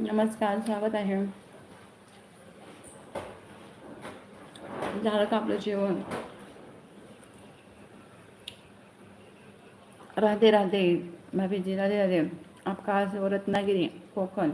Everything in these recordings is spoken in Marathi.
नमस्कार स्वागत आहे. झालं का आपलं जेवण? राधे राधे. भाभीजी राधे राधे. आपका आज रत्नागिरी कोकण.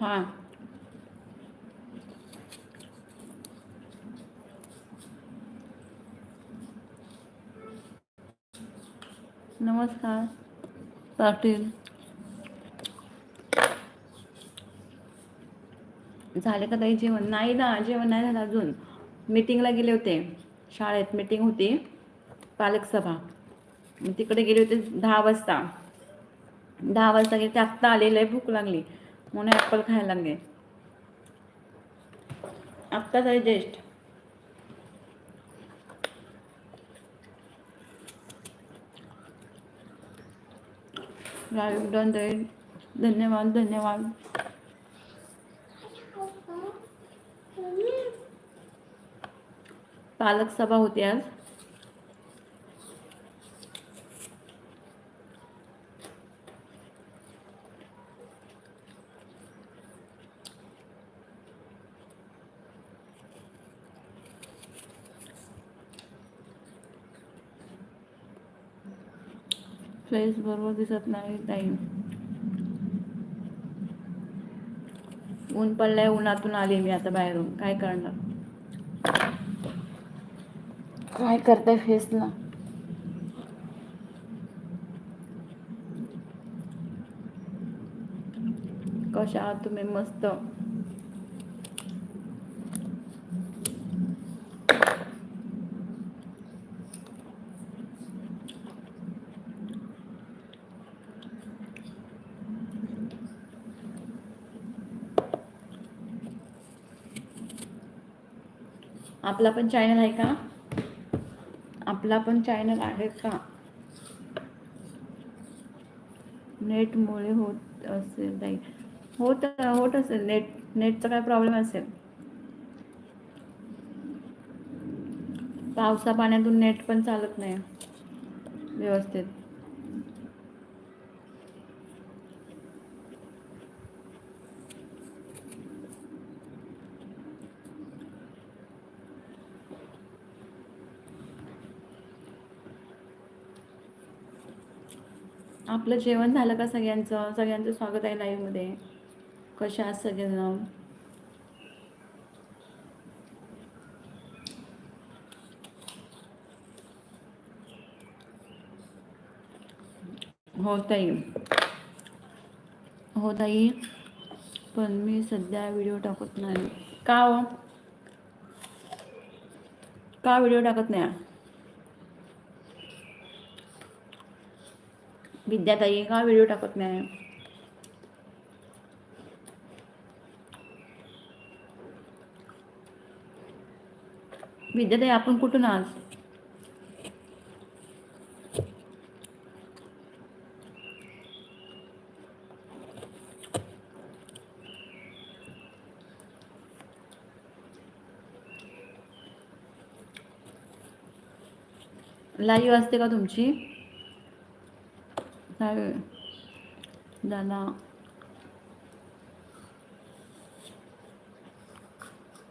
हां. नमस्कार. पाटील. झाले का ताई जेवण? नाही ना जेवण नाही झालं अजून. मीटिंगला गेले होते. शाळेत मीटिंग होती. पालक सभा तिकडे गेले होते दहा वाजता. दहा वाजता गेले ते आत्ता आलेलं आहे भूक लागली. म्हणून ॲपल खायला लागले आत्ताच आहे ज्येष्ठ लाईव्ह डन जाईल धन्यवाद धन्यवाद. पालक सभा होती आज. फेस बरोबर दिसत नाही ताई. ऊन पडलंय उन्हातून आले मी आता बाहेरून. काय करणार? काय करताय फेसला? कशा आहात तुम्ही? मस्त. आपला पण चॅनल आहे का? आपला पण चॅनल आहे का? नेटमुळे होत असेल नाही होत होत असेल. नेट नेटचा काय प्रॉब्लेम असेल? पावसा पाण्यातून नेट पण चालत नाही व्यवस्थित. आपलं जेवण झालं का सगळ्यांचं? सगळ्यांचं स्वागत आहे लाईव्हमध्ये कशा आहात सगळेजण? हो ताई. हो ताई. पण मी सध्या व्हिडिओ टाकत नाही. का हो? का व्हिडिओ टाकत नाही? विद्याताई का व्हिडिओ टाकत नाही? विद्याताई आपण कुठून आज लाईव्ह असते का तुमची? काय दादा.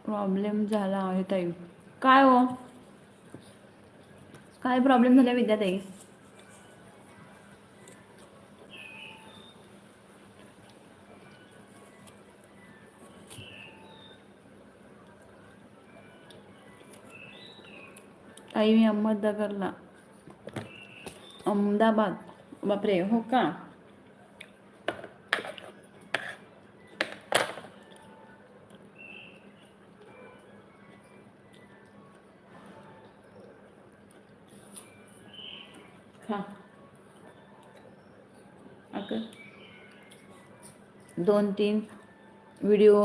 प्रॉब्लेम झाला आहे ताई. काय हो? काय प्रॉब्लेम झाला विद्याताई ताई मी अहमदनगरला. अहमदाबाद. बापरे हो का अगं दोन तीन व्हिडिओ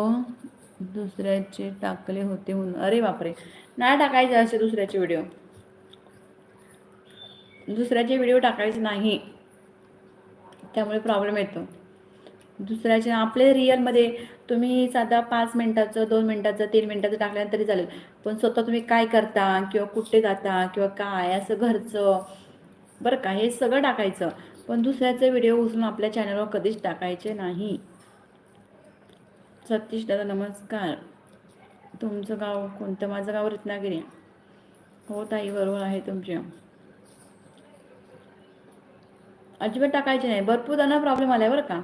दुसऱ्याचे टाकले होते म्हणून. अरे बापरे. नाही टाकायचे असे दुसऱ्याचे व्हिडिओ दुसऱ्याचे व्हिडिओ टाकायचे नाही. त्यामुळे प्रॉब्लेम येतो. दुसऱ्याचे आपले रिअलमध्ये तुम्ही साधा पाच मिनटाचं दोन मिनटाचं तीन मिनटाचं टाकल्यानं तरी चालेल. पण स्वतः तुम्ही काय करता किंवा कुठे जाता किंवा काय असं घरचं? बरं का हे सगळं टाकायचं. पण दुसऱ्याचे व्हिडिओ उचलून आपल्या चॅनलवर कधीच टाकायचे नाही. सतीश दादा नमस्कार. तुमचं गाव कोणतं? माझं गाव रत्नागिरी. हो ताई बरोबर आहे तुमच्या. अजिबात टाकायचे नाही. भरपूर त्यांना प्रॉब्लेम आला बरं का.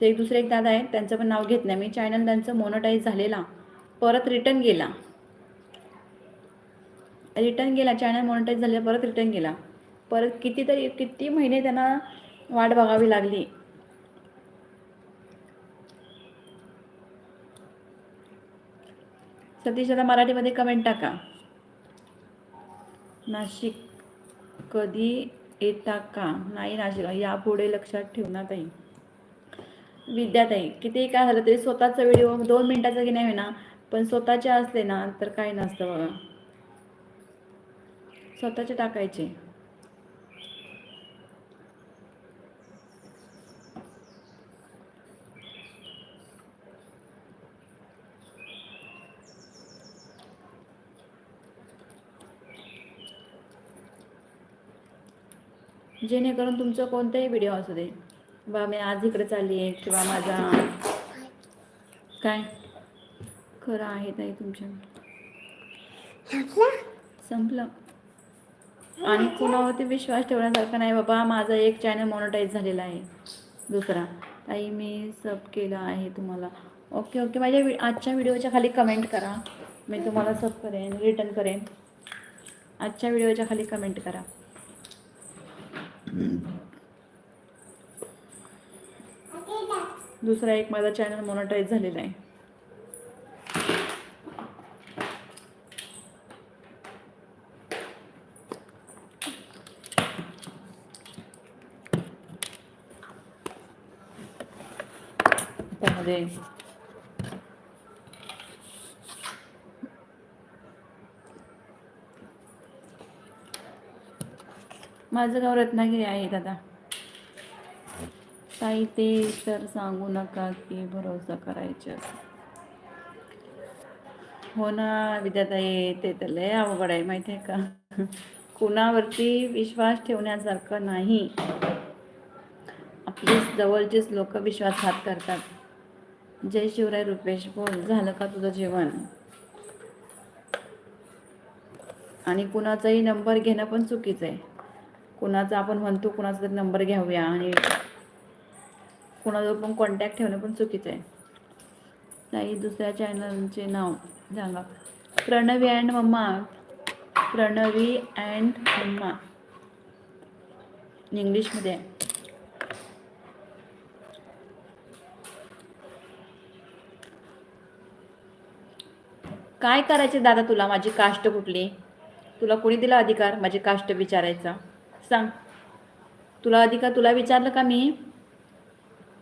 ते एक दुसरे एक दादा आहेत त्यांचं पण नाव घेत नाही. मी चॅनल त्यांचं मोनोटाईज झालेला. परत रिटर्न गेला. रिटर्न गेला. चॅनल मोनोटाईज झालेला परत रिटर्न गेला. परत कितीतरी किती महिने त्यांना वाट बघावी लागली. सतीश दादा मराठीमध्ये कमेंट टाका. नाशिक कधी येता का? नाही नाशिक यापुढे लक्षात ठेवणार ताई. विद्याताई किती काय झालं तरी स्वतःचा व्हिडिओ दोन मिनिटाचा की नाही होईना पण स्वतःचे असले ना तर काही नसतं बघा. स्वतःचे टाकायचे. जेणेकरून तुमचं कोणताही व्हिडिओ असू दे. बा मी आज इकडे चालली आहे किंवा माझा काय? खरं आहे ताई तुमच्या संपलं? आणि कुणावरती विश्वास ठेवण्यासारखं नाही बाबा माझा एक चॅनल मॉनिटाईज झालेला आहे. दुसरा. ताई मी सब केलं आहे तुम्हाला. ओके ओके माझ्या वि आजच्या व्हिडिओच्या खाली कमेंट करा. मी तुम्हाला सब करेन रिटर्न करेन. आजच्या व्हिडिओच्या खाली कमेंट करा. दुसरा एक माझा चॅनल मोनोटाईज झालेला आहे. त्यामध्ये माझं गाव रत्नागिरी आहे दादा. ताई ते तर सांगू नका की भरोसा करायचा हो ना विद्याताई ते तर लय अवघड आहे माहिती आहे का? कुणावरती विश्वास ठेवण्यासारखं नाही. आपलीच जवळचेच लोक विश्वासघात करतात. जय शिवराय रुपेश बोल झालं का तुझं जेवण? आणि कुणाचाही नंबर घेणं पण चुकीचं आहे. कुणाचा आपण म्हणतो कुणाचा तरी नंबर घ्याऊया आणि कुणाजवळ पण कॉन्टॅक्ट ठेवणं पण चुकीचं आहे. ताई दुसऱ्या चॅनलचे नाव सांगा. Pranavi and mamma. Pranavi and mamma. इंग्लिशमध्ये आहे. काय करायचे दादा तुला? माझी काष्ट कुठली? तुला कोणी दिला अधिकार? माझी काष्ट विचारायचा. सांग. तुला आधी का तुला विचारलं का मी?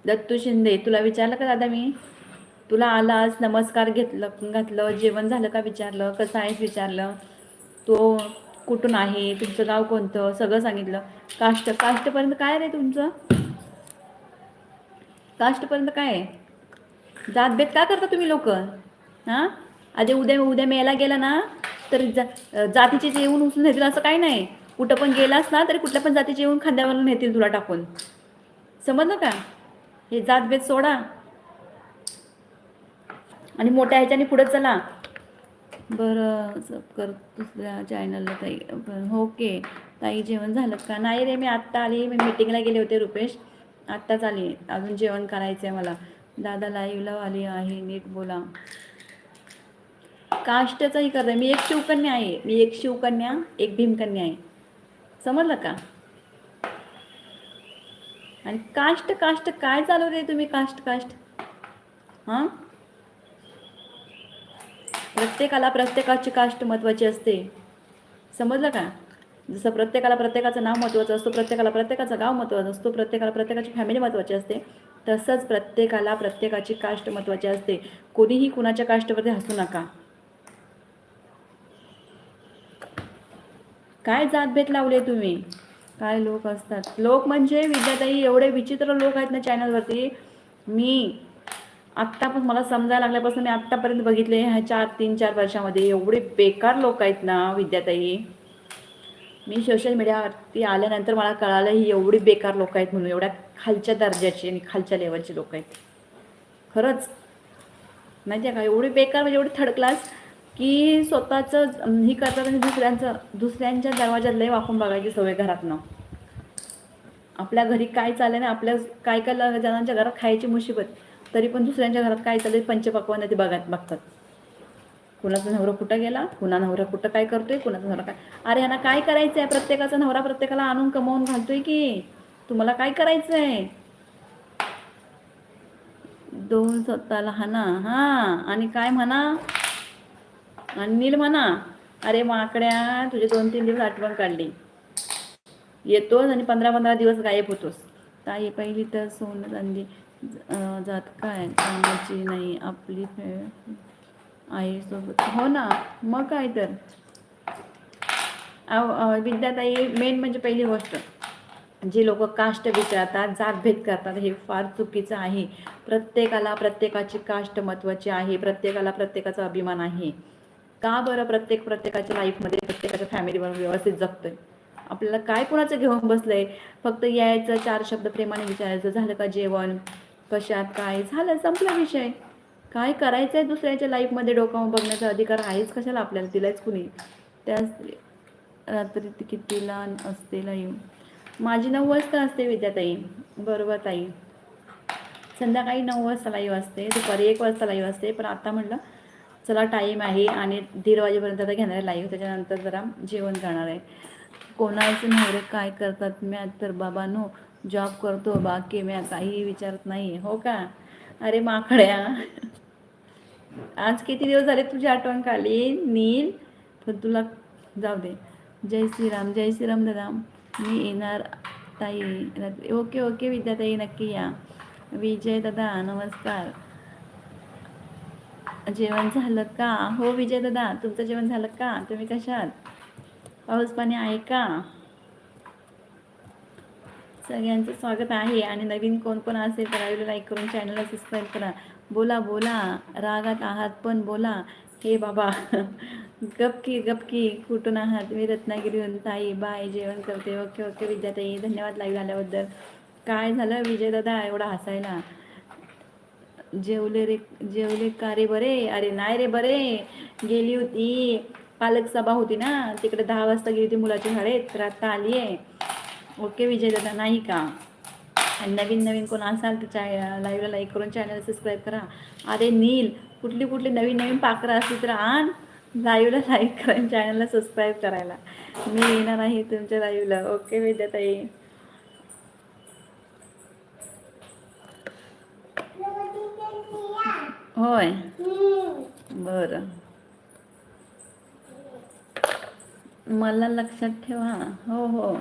दत्तू शिंदे तुला विचारलं का दादा मी? तुला आलास नमस्कार घेतलं घातलं जेवण झालं का विचारलं कसं आहेस विचारलं? तो कुठून आहे तुमचं गाव कोणतं सगळं सांगितलं. काष्ट काष्टपर्यंत काय रे तुमचं? काष्टपर्यंत काय? आहे जातभेद का करता तुम्ही लोक? हां? आधी उद्या उद्या मेला गेला ना तर जा जातीचे जेवण उचलून नेतील असं काही नाही. कुठं पण गेलास ना तरी कुठल्या पण जातीचे येऊन खांद्यावरून नेतील तुला टाकून. समजलं का? हे जातभेद सोडा. आणि मोठ्या ह्याच्याने पुढे चला. बरं सब कर दुसऱ्या चॅनलला ताई. बरं ओके. ताई जेवण झालं का? नाही रे मी आत्ता आली. मी मीटिंगला गेले होते रुपेश. आत्ताच आली. अजून जेवण करायचं आहे मला. दादा लाईव्हला आली आहे. नीट बोला. काष्टचाही करते मी एक शिवकन्या आहे. मी एक शिवकन्या एक भीमकन्या आहे. समजलं का? आणि काष्ट काष्ट काय चालू रे तुम्ही काष्ट काष्ट? हां? प्रत्येकाला प्रत्येकाची काष्ट महत्त्वाची असते. समजलं का? जसं प्रत्येकाला प्रत्येकाचं नाव महत्त्वाचं असतो प्रत्येकाला प्रत्येकाचं गाव महत्त्वाचं असतो प्रत्येकाला प्रत्येकाची फॅमिली महत्त्वाची असते तसंच प्रत्येकाला प्रत्येकाची काष्ट महत्त्वाची असते. कोणीही कुणाच्या काष्टवरती हसू नका. काय जातभेद लावले तुम्ही? काय लोक असतात? लोक म्हणजे विद्याताई एवढे विचित्र लोक आहेत ना चॅनलवरती. मी आत्ता पण मला समजायला लागल्यापासून मी आत्तापर्यंत बघितले ह्या चार तीन चार वर्षामध्ये. एवढे बेकार लोक आहेत ना विद्याताई. मी सोशल मीडियावरती आल्यानंतर मला कळालं ही एवढी बेकार लोक आहेत म्हणून. एवढ्या खालच्या दर्जाची आणि खालच्या लेवलची लोक आहेत. खरंच. माहिती आहे का? एवढी बेकार म्हणजे एवढी थर्ड क्लास की स्वतःचं ही करतात आणि दुसऱ्यांचं दुसऱ्यांच्या दरवाजात लय वाकून बघायची सवय घरातनं. आपल्या घरी काय चालेल ना आपल्या काय काय ल- जणांच्या घरात खायची मुशिबत तरी पण दुसऱ्यांच्या घरात काय चाललंय पंचपक्वान ते बघत बघतात. कुणाचा नवरा कुठं गेला कुणा नवरा कुठं काय करतोय कुणाचा नवरा काय अरे ह्यांना काय करायचं आहे प्रत्येकाचा नवरा प्रत्येकाला आणून कमवून घालतोय की? तुम्हाला काय करायचं आहे दोन स्वतःला हाना हां आणि काय म्हणा? आणि नील म्हणा अरे माकड्या तुझे दोन तीन दिवस आठवण काढली. येतोस आणि पंधरा पंधरा दिवस गायब होतोस. ताई पहिली तर सोनं चांदी जात काय? कामाची नाही आपली आई सोबत हो ना मग काय तर. विद्याताई मेन म्हणजे पहिली गोष्ट जे लोक काष्ट विचारतात जातभेद करतात हे फार चुकीचं आहे. प्रत्येकाला प्रत्येकाची काष्ट महत्त्वाची आहे प्रत्येकाला प्रत्येकाचा अभिमान आहे. का बरं प्रत्येक प्रत्येकाच्या लाईफमध्ये प्रत्येकाच्या फॅमिलीवर व्यवस्थित जगतोय? आपल्याला काय कोणाचं घेऊन बसलंय? फक्त यायचं चार शब्द प्रेमाने विचारायचं झालं का जेवण? कशात काय? झालं संपला विषय. काय करायचं आहे दुसऱ्याच्या लाईफमध्ये डोकावून बघण्याचा अधिकार आहेच कशाला आपल्याला? तिलाच कुणी? त्याच रात्री ती लहान असते लाईव्ह माझी नऊ वाजता असते विद्याताई. बरोबर ताई. संध्याकाळी नऊ वाजता लाईव्ह असते. दुपारी एक वाजता लाईव्ह असते. पण आता म्हटलं चला टाईम आहे आणि दीड वाजेपर्यंत आता घेणार आहे लाईव्ह त्याच्यानंतर जरा जेवण करणार आहे. कोणाचं नवरे काय करतात? म्या तर बाबानो जॉब करतो बाकी म्या काही विचारत नाही हो का? अरे माकड्या. आज किती दिवस झाले तुझी आठवण काढली? नील? पण तुला जाऊ दे. जय श्रीराम जय श्रीराम दादा. मी येणार ताई ओके ओके विद्याताई नक्की या. विजय दादा नमस्कार. जेवण झालं का? हो विजय दादा तुमचं जेवण झालं का? तुम्ही कशात? पाऊस पाणी आहे का? सगळ्यांचं स्वागत आहे आणि नवीन कोण कोण असेल तर लाईव्हला लाईक करून चॅनलला सबस्क्राईब करा. बोला बोला. रागात आहात पण बोला. हे बाबा. गपकी गपकी कुठून आहात? मी रत्नागिरीहून. ताई बाय. जेवण करते. Okay okay. विद्याताई धन्यवाद लाईव्ह आल्याबद्दल. काय झालं विजय दादा? एवढा हसायला. जेवले रे जेवले का रे बरे? अरे नाही रे बरे. गेली होती. पालक सभा होती ना तिकडे दहा वाजता गेली होती मुलाच्या शाळेत. तर आता आली आहे. ओके विजय दादा नाही का? आणि नवीन नवीन कोण असाल तर चाय लाईव्हला लाईक करून चॅनल सबस्क्राईब करा. अरे नील कुठली कुठली नवीन नवीन पाखरं असली तर आण. लाईव्हला लाईक करा चॅनलला सबस्क्राईब करायला. मी येणार आहे तुमच्या लाईव्हला ओके विद्याताई. होय. बरं. मला लक्षात ठेवा. हो हो.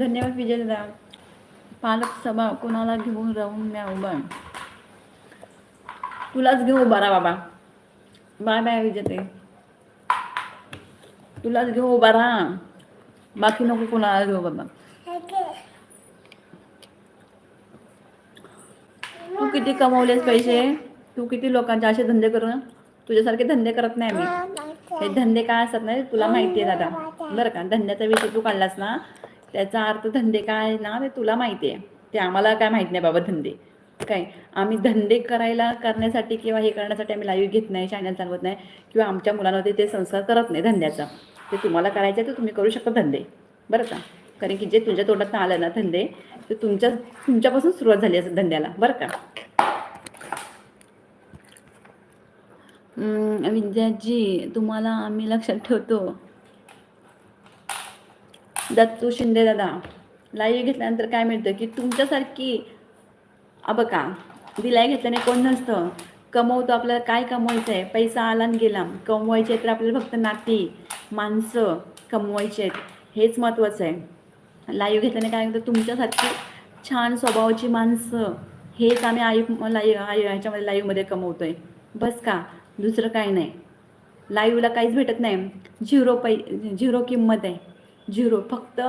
धन्यवाद विजय दादा पालक सभा कोणाला घेऊन राहून म्या उभा तुलाच घेऊ उभा राहा बाबा. बाय बाय विजेते. तुलाच घेऊ उभा राहा. बाकी नको कोणाला घेऊ बाबा. किती कमवलेस पैसे? तू किती लोकांचे असे धंदे करून तुझ्यासारखे धंदे करत नाही मी हे धंदे काय असतात ना तुला माहिती आहे दादा. बरं का? धंद्याचा विषय तू काढलास ना त्याचा अर्थ धंदे काय आहे ना ते तुला माहिती आहे. ते आम्हाला काय माहीत नाही बाबा धंदे. काय? आम्ही धंदे करायला करण्यासाठी किंवा हे करण्यासाठी आम्ही लाईव्ह घेत नाही चॅनल चालवत नाही किंवा आमच्या मुलांवरती ते संस्कार करत नाही धंद्याचा. ते तुम्हाला करायचे तर तुम्ही करू शकता धंदे. बरं का? कारण की जे तुझ्या तोंडात आलं ना धंदे ते तुमच्या तुमच्यापासून सुरुवात झाली असं धंद्याला बरं का? विद्याजी तुम्हाला आम्ही लक्षात ठेवतो. दत्तू शिंदे दादा लाईव्ह घेतल्यानंतर काय मिळतं की तुमच्यासारखी आ का दिलाय घेतल्याने कोण नसतं. कमवतो आपल्याला काय कमवायचं आहे? पैसा आला आणि गेला. कमवायचे तर आपल्याला फक्त नाती माणसं कमवायचे आहेत. हेच महत्त्वाचं आहे. लाईव्ह घेतल्याने काय होतं तुमच्यासारखी छान स्वभावाची माणसं हेच आम्ही आयु लाईव्ह आयु ह्याच्यामध्ये लाईव्हमध्ये कमवतो आहे बस का? दुसरं काही नाही. लाईव्हला काहीच भेटत नाही. झिरो पै झिरो किंमत आहे. झिरो. फक्त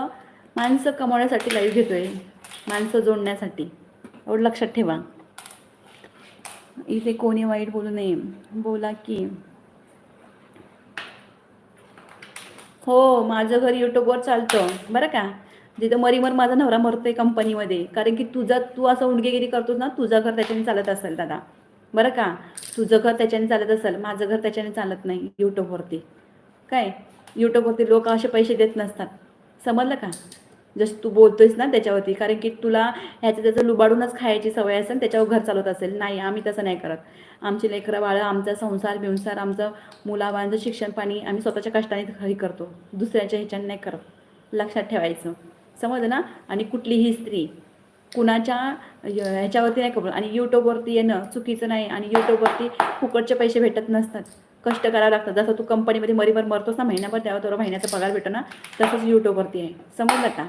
माणसं कमवण्यासाठी लाईव्ह घेतो आहे माणसं जोडण्यासाठी. एवढं लक्षात ठेवा. इथे कोणी वाईट बोलू नये. बोला की. हो माझं घर यूट्यूबवर चालतं. बरं का? जिथं मरीमर माझा नवरा मरतोय कंपनीमध्ये कारण की तुझा तू असं उंडगेगिरी करतोस ना तुझं घर त्याच्याने चालत असेल दादा. बरं का? तुझं घर त्याच्याने चालत असेल माझं घर त्याच्याने चालत नाही यूट्यूबवरती काय? यूट्यूबवरती लोक असे पैसे देत नसतात. समजलं का? जसं तू बोलतोयस ना त्याच्यावरती कारण की तुला ह्याचं त्याचं लुबाडूनच खायची सवय असेल त्याच्यावर घर चालवत असेल. नाही आम्ही तसं नाही करत. आमची लेकरं बाळं आमचा संसार बिंसार आमचं मुलाबाळांचं शिक्षण पाणी आम्ही स्वतःच्या कष्टाने हे करतो. दुसऱ्याच्या ह्याच्याने नाही करत. लक्षात ठेवायचं. समजलं ना आणि कुठलीही स्त्री कुणाच्या ह्याच्यावरती नाही कबूल. आणि यूट्यूबवरती येणं चुकीचं नाही आणि यूट्यूबवरती फुकटचे पैसे भेटत नसतात. कष्ट करावं लागतं. जसं तू कंपनीमध्ये मरीवर मरतोस ना महिन्याभर तेव्हा तेवढा महिन्याचा पगार भेटतो ना तसंच यूट्यूबवरती आहे. समजलं का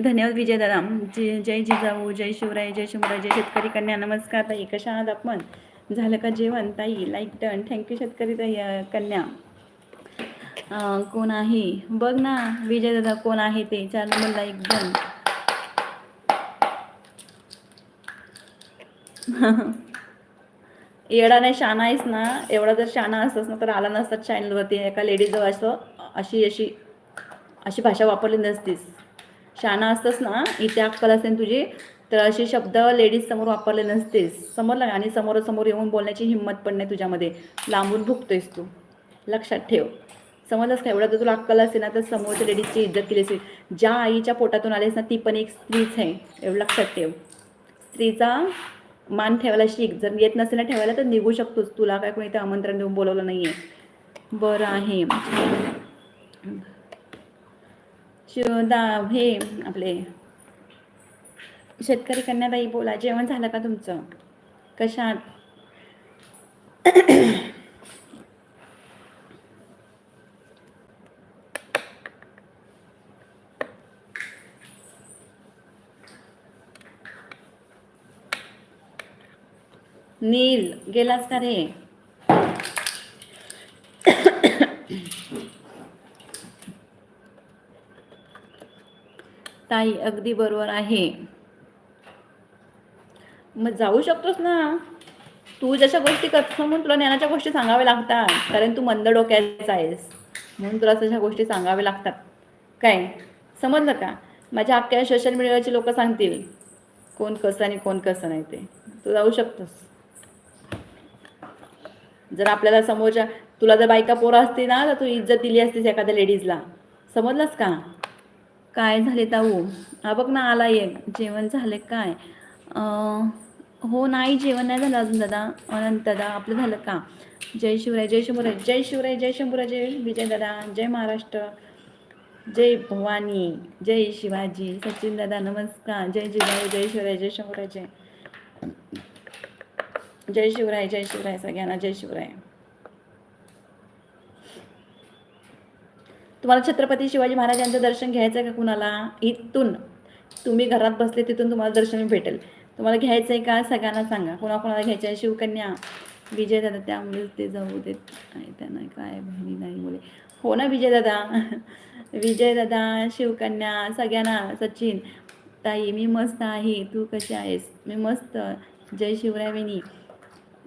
धन्यवाद विजय दादा. जय जय जिजाऊ जय शिवराय जय शिवराय जय शेतकरी कन्या. नमस्कार ताई. कशा आहात आपण? झालं का जेवण? ताई लाईक डन थँक्यू शेतकरी ताई कन्या. कोण आहे? बघ ना विजय दादा कोण आहे ते? चार नंबरला लाईक डन येडा नाही शाणा आहेस ना. एवढा जर शाणा असतास ना तर आला नसतात चॅनलवरती एका लेडीजजवळ असं अशी अशी अशी भाषा वापरली नसतीस. शाणा असतास ना इथे अक्कल असेल तुझी तर असे शब्द लेडीज समोर वापरले नसतेस. समोरला आणि समोरासमोर येऊन बोलण्याची हिंमत पण नाही तुझ्यामध्ये. लांबून भुकतोयस तू. लक्षात ठेव. समजलंच का एवढं जर तुला अक्कल असेल ना तर समोरच्या लेडीजची इज्जत केली असेल. ज्या आईच्या पोटातून आलीस ना ती पण एक स्त्रीच आहे. एवढं लक्षात ठेव. स्त्रीचा मान ठेवायला शिक. जर येत नसेल ना ठेवायला तर निघू शकतोस. तुला काय कोणी ते आमंत्रण देऊन बोलवलं नाही आहे बरं आहे. शिवदा हे आपले शेतकरी कन्याताई बोला. जेवण झालं का तुमचं? कशात? नील गेलास का रे? ताई अगदी बरोबर आहे. मग जाऊ शकतोस ना? तू जशा गोष्टी करतो म्हणून तुला ज्ञानाच्या गोष्टी सांगाव्या लागतात कारण तू मंद डोक्याचा आहेस. म्हणून तुला तशा गोष्टी सांगाव्या लागतात. काय? समजलं का? माझ्या अख्ख्या सोशल मीडियावरचे लोक सांगतील कोण कसं आणि कोण कसं नाही ते. तू जाऊ शकतोस. जर आपल्याला समोरच्या तुला जर बायका पोरं असती ना तर तू इज्जत दिली असतीस एखाद्या लेडीजला. समजलंस का? काय झाले ताऊ? हा बघ ना आला एक. जेवण झाले काय? हो नाही जेवण नाही झालं अजून दादा. अनंत दादा आपलं झालं का? जय शिवराय जय शंभूराय जय शिवराय जय शंभूराय जय विजय दादा जय महाराष्ट्र जय भवानी जय शिवाजी सचिन दादा नमस्कार जय जिजाऊ जय शिवराय जय शंभूराय जय. जय शिवराय जय शिवराय सगळ्यांना जय शिवराय. तुम्हाला छत्रपती शिवाजी महाराजांचं दर्शन घ्यायचं आहे का कुणाला? इथून. तुम्ही घरात बसले तिथून तुम्हाला दर्शन भेटेल. तुम्हाला घ्यायचं आहे का? सगळ्यांना सांगा. कोणाकोणाला घ्यायचं आहे शिवकन्या विजय दादा ते जाऊ देत नाही त्यांना. काय बहिणी नाही मुले. हो ना विजय दादा विजय दादा शिवकन्या सगळ्यांना. सचिन ताई मी मस्त आहे. तू कशी आहेस? मी मस्त. जय शिवरायविनी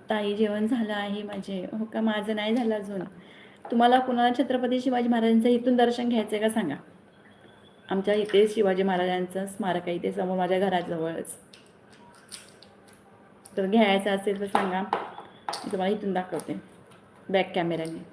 ताई जेवण झालं आहे माझे. हो का? माझं नाही झालं अजून. तुम्हाला कुणाला छत्रपती शिवाजी महाराजांचं इथून दर्शन घ्यायचं आहे का सांगा? आमच्या इथे शिवाजी महाराजांचं स्मारक आहे इथे समोर माझ्या घराजवळच. तर घ्यायचं असेल तर सांगा. मी तुम्हाला इथून दाखवते. बॅक कॅमेऱ्याने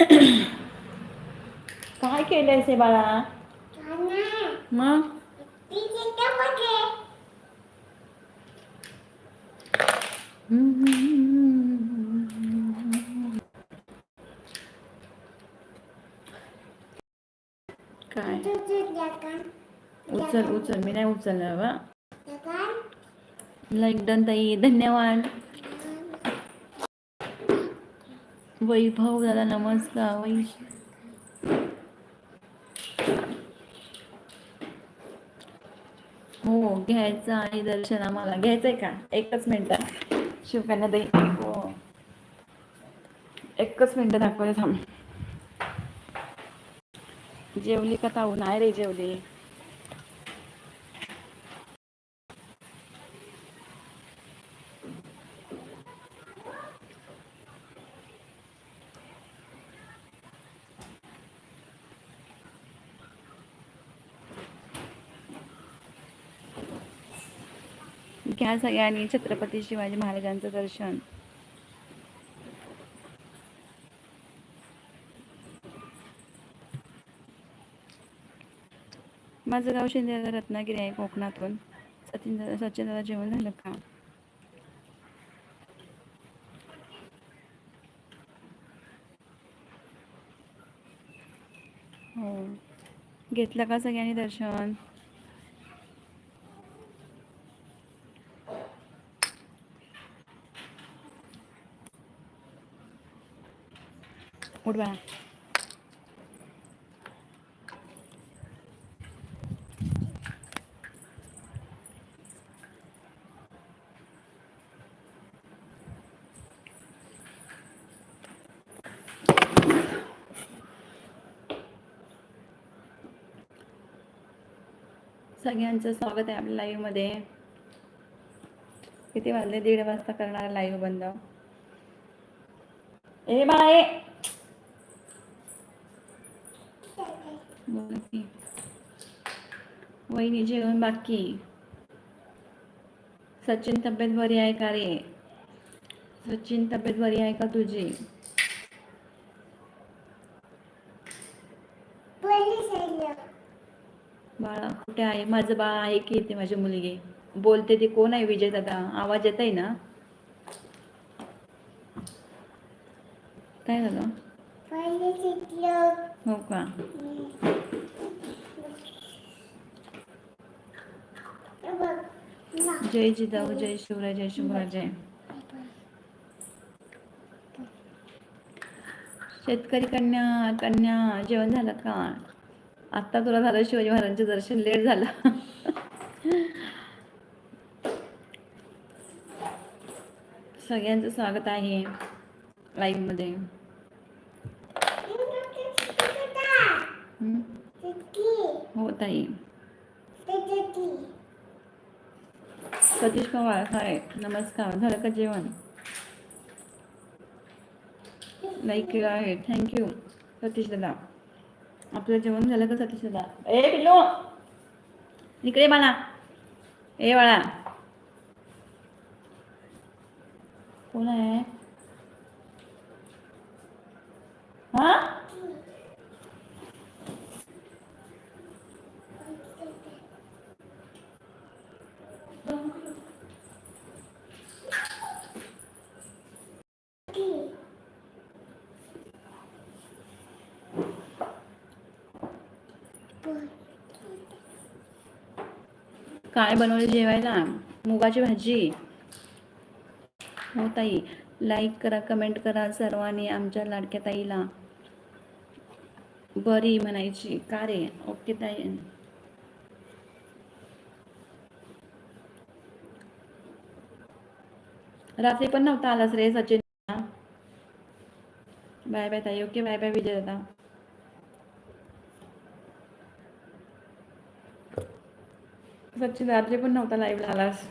काय केलंयस हे बाळा? मग? काय? उचल उचल. मी नाही उचलणार बा. लाईक डन ताई धन्यवाद. वैभव दादा नमस्कार वै हो घ्यायचं आहे दर्शन आम्हाला. घ्यायचंय का? एकच मिनिट. शिवकन्या ताई हो. एकच मिनिट दाखवले थांब. जेवली का ताऊ? नाही रे जेवली. घ्या सगळ्यांनी छत्रपती शिवाजी महाराजांचं दर्शन. माझं गाव शिंदे रत्नागिरी आहे कोकणातून. सचिन सचिन दादा जेवण झालं का? हो. घेतलं का सगळ्यांनी दर्शन? उठ बाळा सगळ्यांचं स्वागत आहे आपल्या लाईव्हमध्ये. किती वाजले? दीड वाजता करणार लाईव्ह बंद. ए बाय ए बोला की. वहिनी जेवण बाकी. सचिन तब्येत बरी आहे का रे? सचिन तब्येत बरी आहे का तुझी? बाळा कुठे आहे? माझं बाळ आहे की येते माझी मुलगी? बोलते ती कोण आहे विजय दादा? आवाज येत आहे ना? काय झालं? हो का? जय जिजाऊ जय शिवराय जय शिवराय जय. शेतकरी कन्या कन्या जेवण झालं का? आत्ता तुला झालं शिवाजी महाराजांचं दर्शन लेट झालं. सगळ्यांचं स्वागत आहे लाईव्हमध्ये हो ताई. सतीश पवार हाय नमस्कार झालं का जेवण? लाईक केलं आहे थँक्यू सतीश दादा. आपलं जेवण झालं का सतीश दादा? ए पिल्लू! इकडे मला ए बाळा. कोण आहे? हा? काय बनवले जेवायला? मुगाची भाजी. हो ताई लाईक करा कमेंट करा सर्वांनी आमच्या लाडक्या ताईला. बरी म्हणायची. का रे? ओके ताई. रात्री पण नव्हता आलास रे सचिन बाय बाय ताई. ओके बाय बाय विजय दादा सचिन रात्री पण नव्हता लाईव्हला आलास.